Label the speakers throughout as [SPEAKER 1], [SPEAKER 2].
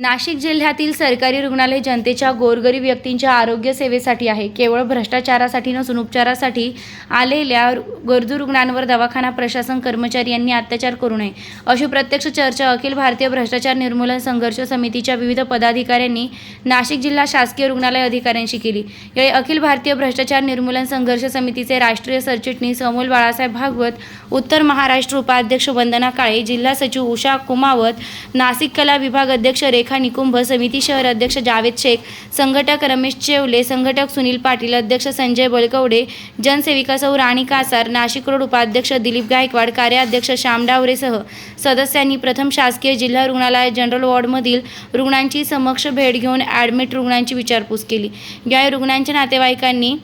[SPEAKER 1] नाशिक जिल्ह्यातील सरकारी रुग्णालय जनतेच्या गोरगरीब व्यक्तींच्या आरोग्य सेवेसाठी आहे. केवळ भ्रष्टाचारासाठी नसून उपचारासाठी आलेल्या रु- गरजू रुग्णांवर दवाखाना प्रशासन कर्मचारी यांनी अत्याचार करू नये अशी प्रत्यक्ष चर्चा अखिल भारतीय भ्रष्टाचार निर्मूलन संघर्ष समितीच्या विविध पदाधिकाऱ्यांनी नाशिक जिल्हा शासकीय रुग्णालय अधिकाऱ्यांशी केली. यावेळी अखिल भारतीय भ्रष्टाचार निर्मूलन संघर्ष समितीचे राष्ट्रीय सरचिटणीस अमोल बाळासाहेब भागवत उत्तर महाराष्ट्र उपाध्यक्ष वंदना काळे जिल्हा सचिव उषा कुमावत नाशिक कला विभाग अध्यक्ष रेखा निकुंभ समिती शहर अध्यक्ष जावेद शेख संघटक रमेश चेवले संघटक सुनील पाटील अध्यक्ष संजय बळकवडे जनसेविका सौ राणी कासार नाशिक रोड उपाध्यक्ष दिलीप गायकवाड कार्याध्यक्ष श्याम डावरेसह सदस्यांनी प्रथम शासकीय जिल्हा रुग्णालय जनरल वॉर्डमधील रुग्णांची समक्ष भेट घेऊन ॲडमिट रुग्णांची विचारपूस केली. यावेळी रुग्णांच्या नातेवाईकांनी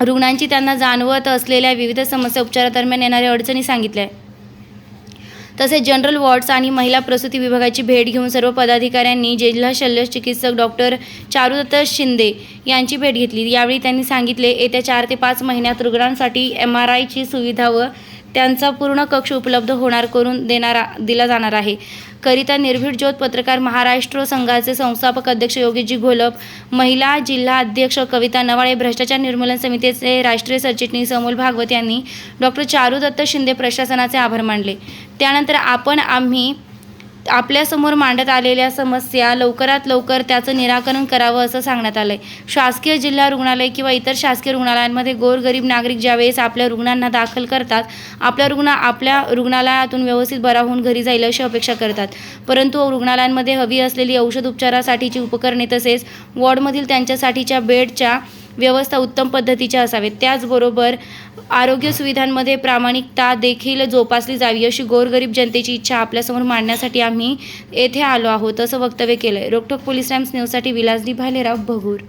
[SPEAKER 1] रुग्णांची त्यांना जाणवत असलेल्या विविध समस्या उपचारादरम्यान येणाऱ्या अडचणी सांगितल्या. तसेच जनरल वॉर्ड्स आणि महिला प्रसूती विभागाची भेट घेऊन सर्व पदाधिकाऱ्यांनी जिल्हा शल्य चिकित्सक डॉक्टर चारुदत्त शिंदे यांची भेट घेतली. यावेळी त्यांनी सांगितले येत्या चार ते पाच महिन्यात रुग्णांसाठी एम आर आयची सुविधा व त्यांचा पूर्ण कक्ष उपलब्ध होणार करून देणारा दिला जाणार आहे. करिता निर्भीड ज्योत पत्रकार महाराष्ट्र संघाचे संस्थापक अध्यक्ष योगीजी घोलप महिला जिल्हा अध्यक्ष कविता नवाळे भ्रष्टाचार निर्मूलन समितीचे राष्ट्रीय सरचिटणीस अमोल भागवत यांनी डॉक्टर चारुदत्त शिंदे प्रशासनाचे आभार मानले. त्यानंतर आपण आम्ही आपल्यासमोर मांडत आलेल्या समस्या लवकरात लवकर त्याचं निराकरण करावं असं सांगण्यात आलं आहे शासकीय जिल्हा रुग्णालय किंवा इतर शासकीय रुग्णालयांमध्ये गोरगरीब नागरिक ज्यावेळेस आपल्या रुग्णांना दाखल करतात आपला रुग्ण आपल्या रुग्णालयातून व्यवस्थित बरा होऊन घरी जाईल अशी अपेक्षा करतात. परंतु रुग्णालयांमध्ये हवी असलेली औषध उपचारासाठीची उपकरणे तसेच वॉर्डमधील त्यांच्यासाठीच्या बेडच्या व्यवस्था उत्तम पद्धतीच्या असावेत. त्याचबरोबर आरोग्य सुविधांमध्ये प्रामाणिकता देखील जोपासली जावी अशी गोरगरीब जनतेची इच्छा आपल्यासमोर मांडण्यासाठी आम्ही येथे आलो आहोत असं वक्तव्य केलं आहे रोकठोक पोलीस टाइम्स न्यूजसाठी विलासदी भालेराव भगूर.